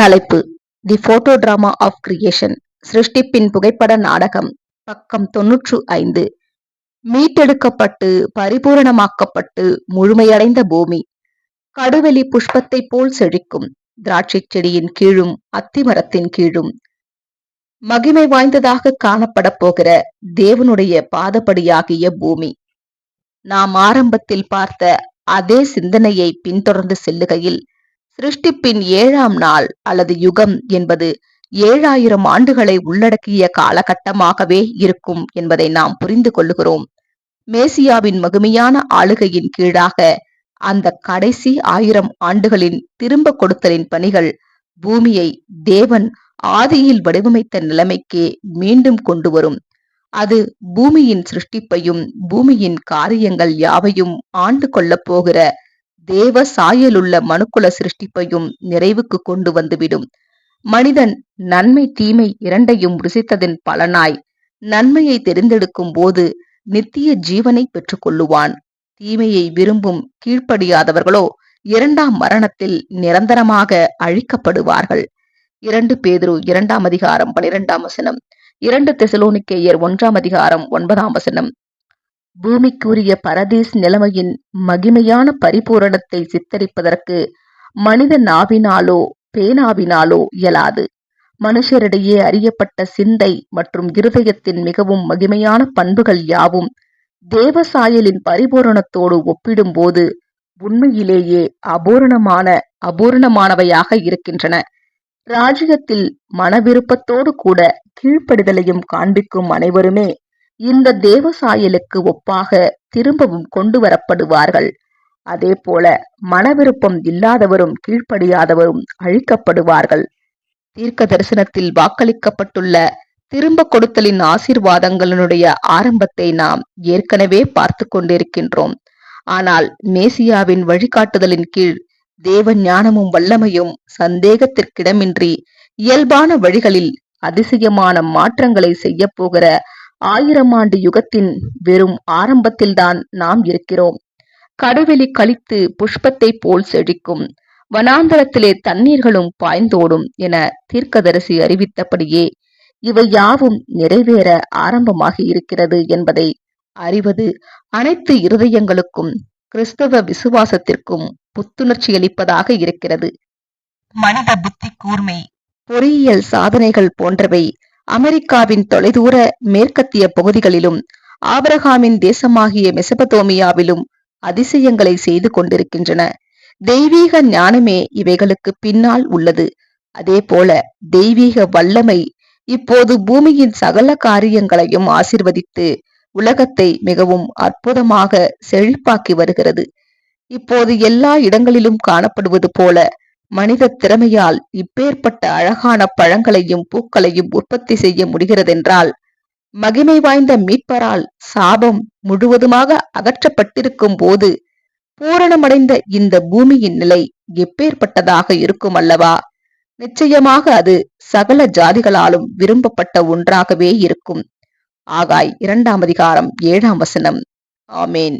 தலைப்பு. The photo drama of creation சிருஷ்டிப்பின் புகைப்பட நாடகம். பக்கம் தொன்னூற்று ஐந்து. மீட்டெடுக்கப்பட்டு பரிபூரணமாக்கப்பட்டு முழுமையடைந்த பூமி. கடுவெளி புஷ்பத்தை போல் செழிக்கும். திராட்சை செடியின் கீழும் அத்திமரத்தின் கீழும். மகிமை வாய்ந்ததாக காணப்பட போகிற தேவனுடைய பாதப்படியாகிய பூமி. நாம் ஆரம்பத்தில் பார்த்த அதே சிந்தனையை பின்தொடர்ந்து செல்லுகையில் சிருஷ்டிப்பின் ஏழாம் நாள் அல்லது யுகம் என்பது ஏழாயிரம் ஆண்டுகளை உள்ளடக்கிய காலகட்டமாகவே இருக்கும் என்பதை நாம் புரிந்து கொள்ளுகிறோம். மேசியாவின் மகிமையான ஆளுகையின் கீழாக அந்த கடைசி ஆயிரம் ஆண்டுகளின் திரும்ப கொடுத்தலின் பணிகள் பூமியை தேவன் ஆதியில் வடிவமைத்த நிலைமைக்கே மீண்டும் கொண்டு வரும். அது பூமியின் சிருஷ்டிப்பையும் பூமியின் காரியங்கள் யாவையும் ஆண்டு கொள்ளப் போகிற தேவ சாயலுள்ள மனுக்குல சிருஷ்டிப்பையும் நிறைவுக்கு கொண்டு வந்துவிடும். மனிதன் நன்மை தீமை இரண்டையும் ருசித்ததின் பலனாய் நன்மையை தெரிந்தெடுக்கும் போது நித்திய ஜீவனை பெற்றுக்கொள்ளுவான். தீமையை விரும்பும் கீழ்ப்படியாதவர்களோ இரண்டாம் மரணத்தில் நிரந்தரமாக அழிக்கப்படுவார்கள். இரண்டு பேதுரு இரண்டாம் அதிகாரம் பனிரெண்டாம் வசனம் இரண்டு தெசலோனிக்கேயர் ஒன்றாம் அதிகாரம் ஒன்பதாம் வசனம் பூமிக்குரிய பரதீஸ் நிலைமையின் மகிமையான பரிபூரணத்தை சித்தரிப்பதற்கு மனித நாவினாலோ பேனாவினாலோ இயலாது. மனுஷரிடையே அறியப்பட்ட சிந்தை மற்றும் இருதயத்தின் மிகவும் மகிமையான பண்புகள் யாவும் தேவசாயலின் பரிபூரணத்தோடு ஒப்பிடும்போது உண்மையிலேயே அபூரணமான அபூரணமானவையாக இருக்கின்றன. ராஜ்யத்தில் மனவிருப்பத்தோடு கூட கீழ்ப்படிதலையும் காண்பிக்கும் அனைவருமே இந்த தேவசாயலுக்கு ஒப்பாக திரும்பவும் கொண்டு வரப்படுவார்கள் அதே போல மனவிருப்பம் இல்லாதவரும் கீழ்ப்படியாதவரும் அழிக்கப்படுவார்கள். தீர்க்க தரிசனத்தில் வாக்களிக்கப்பட்டுள்ள திரும்ப கொடுத்தலின் ஆசீர்வாதங்களினுடைய ஆரம்பத்தை நாம் ஏற்கனவே பார்த்து கொண்டிருக்கின்றோம். ஆனால் மேசியாவின் வழிகாட்டுதலின் கீழ் தேவ ஞானமும் வல்லமையும் சந்தேகத்திற்கிடமின்றி இயல்பான வழிகளில் அதிசயமான மாற்றங்களை செய்ய போகிற ஆயிரம் ஆண்டு யுகத்தின் வெறும் ஆரம்பத்தில்தான் நாம் இருக்கிறோம். கடவெளி கழித்து புஷ்பத்தை போல் செழிக்கும் வனாந்தரத்திலே தண்ணீர்களும் பாய்ந்தோடும் என தீர்க்கதரிசி அறிவித்தபடியே இவை யாவும் நிறைவேற ஆரம்பமாகி இருக்கிறது என்பதை அறிவது அனைத்து இருதயங்களுக்கும் கிறிஸ்தவ விசுவாசத்திற்கும் புத்துணர்ச்சி அளிப்பதாக இருக்கிறது. மனித புத்தி கூர்மை பொறியியல் சாதனைகள் போன்றவை அமெரிக்காவின் தொலைதூர மேற்கத்திய பகுதிகளிலும் ஆபரகாமின் தேசமாகிய மெசபதோமியாவிலும் அதிசயங்களை செய்து கொண்டிருக்கின்றன. தெய்வீக ஞானமே இவைகளுக்கு பின்னால் உள்ளது. அதே போல தெய்வீக வல்லமை இப்போது பூமியின் சகல காரியங்களையும் ஆசிர்வதித்து உலகத்தை மிகவும் அற்புதமாக செழிப்பாக்கி வருகிறது. இப்போது எல்லா இடங்களிலும் காணப்படுவது போல மனித திறமையால் இப்பேற்பட்ட அழகான பழங்களையும் பூக்களையும் உற்பத்தி செய்ய முடிகிறதென்றால் மகிமை வாய்ந்த மீட்பரால் சாபம் முழுவதுமாக அகற்றப்பட்டிருக்கும் போது பூரணமடைந்த இந்த பூமியின் நிலை எப்பேற்பட்டதாக இருக்கும் அல்லவா? நிச்சயமாக அது சகல ஜாதிகளாலும் விரும்பப்பட்ட ஒன்றாகவே இருக்கும். ஆகாய் இரண்டாம் அதிகாரம் ஏழாம் வசனம். ஆமேன்.